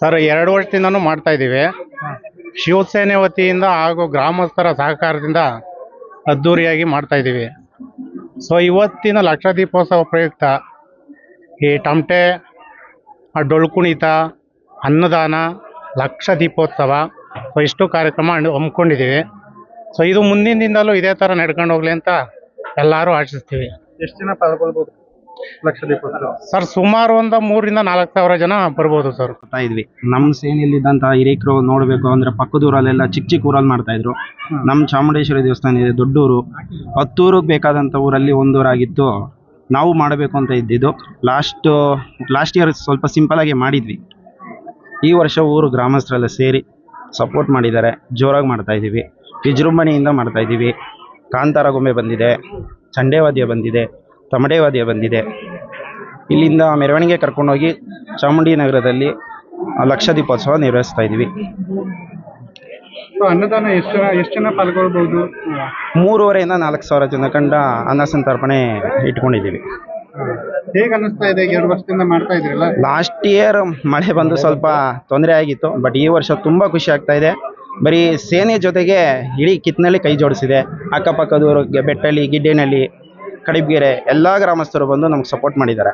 Sir, ಎರಡು ವರ್ಷದಿಂದನೂ ಮಾಡ್ತಾ ಇದ್ದೀವಿ. ಶಿವಸೇನೆ ವತಿಯಿಂದ ಹಾಗೂ ಗ್ರಾಮಸ್ಥರ ಸಹಕಾರದಿಂದ ಅದ್ದೂರಿಯಾಗಿ ಮಾಡ್ತಾ ಇದ್ದೀವಿ. ಸೊ ಇವತ್ತಿನ ಲಕ್ಷ ದೀಪೋತ್ಸವ ಪ್ರಯುಕ್ತ ಈ ಟಮಟೆ ಡೊಳ್ಳು ಕುಣಿತ ಅನ್ನದಾನ ಲಕ್ಷ ದೀಪೋತ್ಸವ ಸೊ ಇಷ್ಟು ಕಾರ್ಯಕ್ರಮ ಹಮ್ಮಿಕೊಂಡಿದ್ದೀವಿ. ಸೊ ಇದು ಮುಂದಿನ ದಿನದಲ್ಲೂ ಇದೇ ಥರ ನಡ್ಕೊಂಡು ಹೋಗ್ಲಿ ಅಂತ ಎಲ್ಲರೂ ಆಶಿಸ್ತೀವಿ. ಎಷ್ಟು ಜನ ಪಾಲ್ಗೊಳ್ಬೋದು? ಸರ್ ಸುಮಾರು ಒಂದು ಮೂರಿಂದ ನಾಲ್ಕು ಸಾವಿರ ಜನ ಬರ್ಬೋದು ಸರ್. ಮಾಡ್ತಾ ಇದ್ವಿ. ನಮ್ಮ ಸೇನೆಯಲ್ಲಿದ್ದಂಥ ಹಿರೇಕರು ನೋಡಬೇಕು ಅಂದ್ರೆ ಪಕ್ಕದ ಊರಲ್ಲೆಲ್ಲ ಚಿಕ್ಕ ಚಿಕ್ಕ ಊರಲ್ಲಿ ಮಾಡ್ತಾ ಇದ್ರು. ನಮ್ಮ ಚಾಮುಂಡೇಶ್ವರಿ ದೇವಸ್ಥಾನ ಇದೆ ದೊಡ್ಡೂರು. ಹತ್ತೂರಿಗೆ ಬೇಕಾದಂಥ ಊರಲ್ಲಿ ಒಂದೂರಾಗಿತ್ತು. ನಾವು ಮಾಡಬೇಕು ಅಂತ ಇದ್ದಿದ್ದು. ಲಾಸ್ಟ್ ಲಾಸ್ಟ್ ಇಯರ್ ಸ್ವಲ್ಪ ಸಿಂಪಲ್ ಆಗಿ ಮಾಡಿದ್ವಿ. ಈ ವರ್ಷ ಊರು ಗ್ರಾಮಸ್ಥರೆಲ್ಲ ಸೇರಿ ಸಪೋರ್ಟ್ ಮಾಡಿದ್ದಾರೆ. ಜೋರಾಗಿ ಮಾಡ್ತಾ ಇದ್ದೀವಿ. ವಿಜೃಂಭಣೆಯಿಂದ ಮಾಡ್ತಾ ಇದ್ದೀವಿ. ಕಾಂತಾರ ಗೊಂಬೆ ಬಂದಿದೆ. ಚಂಡೇವಾದ್ಯ ಬಂದಿದೆ. ತಮಟೇವಾದ್ಯ ಬಂದಿದೆ. ಇಲ್ಲಿಂದ ಮೆರವಣಿಗೆ ಕರ್ಕೊಂಡೋಗಿ ಚಾಮುಂಡಿ ನಗರದಲ್ಲಿ ಲಕ್ಷ ದೀಪೋತ್ಸವ ನಿರ್ವಹಿಸ್ತಾ ಇದ್ದೀವಿ ಅನ್ನದಾನ ಎಷ್ಟು ಜನ ಎಷ್ಟು ಜನ ಪಾಲ್ಗೊಳ್ಬೋದು ಮೂರುವರೆಯಿಂದ ನಾಲ್ಕು ಸಾವಿರ ಜನ ಕಂಡ ಅನ್ನ ಸಂತರ್ಪಣೆ ಇಟ್ಕೊಂಡಿದ್ದೀವಿ. ಹೇಗೆ ಅನ್ನಿಸ್ತಾ ಇದೆ? ಎರಡು ವರ್ಷದಿಂದ ಮಾಡ್ತಾ ಇದ್ರಲ್ಲ ಲಾಸ್ಟ್ ಇಯರ್ ಮಳೆ ಬಂದು ಸ್ವಲ್ಪ ತೊಂದರೆ ಆಗಿತ್ತು ಬಟ್ ಈ ವರ್ಷ ತುಂಬ ಖುಷಿ ಆಗ್ತಾ ಇದೆ. ಬರೀ ಸೇನೆ ಜೊತೆಗೆ ಇಡೀ ಕಿತ್ನಲ್ಲಿ ಕೈ ಜೋಡಿಸಿದೆ. ಅಕ್ಕಪಕ್ಕದವರು ಬೆಟ್ಟಲ್ಲಿ ಗಿಡ್ಡೇನಹಳ್ಳಿ ಕಡಿಬಗೆರೆ ಎಲ್ಲ ಗ್ರಾಮಸ್ಥರು ಬಂದು ನಮ್ಗೆ ಸಪೋರ್ಟ್ ಮಾಡಿದ್ದಾರೆ.